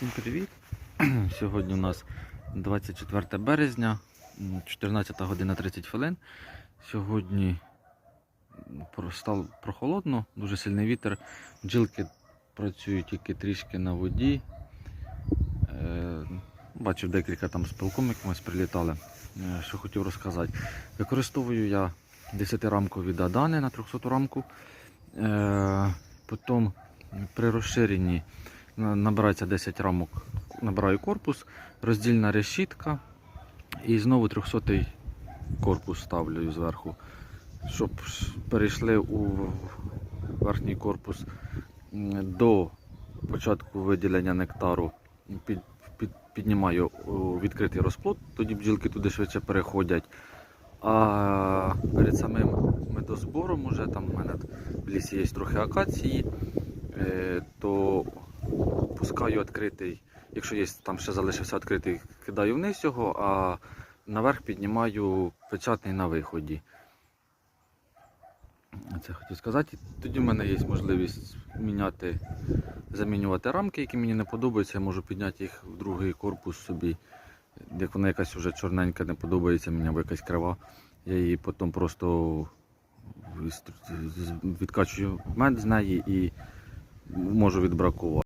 Всім привіт! Сьогодні у нас 24 березня, 14 година 30 хвилин. Сьогодні стало прохолодно, дуже сильний вітер. Бджілки працюють тільки трішки на воді. Е, Бачив декілька там з якимось прилітали. Е, Що хотів розказати. Використовую я 10-рамкові дадани на 300 рамку. Е, Потім при розширенні набирається 10 рамок, набираю корпус, роздільна решітка і знову 300 корпус ставлю зверху, щоб перейшли у верхній корпус до початку виділення нектару. Під, під, піднімаю відкритий розплод, тоді бджілки туди швидше переходять. А перед самим медозбором, уже там у мене в лісі є трохи акації, е, то пускаю відкритий, якщо є там ще залишився відкритий, кидаю вниз його, а наверх піднімаю печатний на виході. Це хотів сказати. Тоді в мене є можливість міняти, замінювати рамки, які мені не подобаються. Я можу підняти їх в другий корпус собі. Як вона якась вже чорненька не подобається мені або якась крива, я її потім просто відкачую мед з неї і можу відбракувати.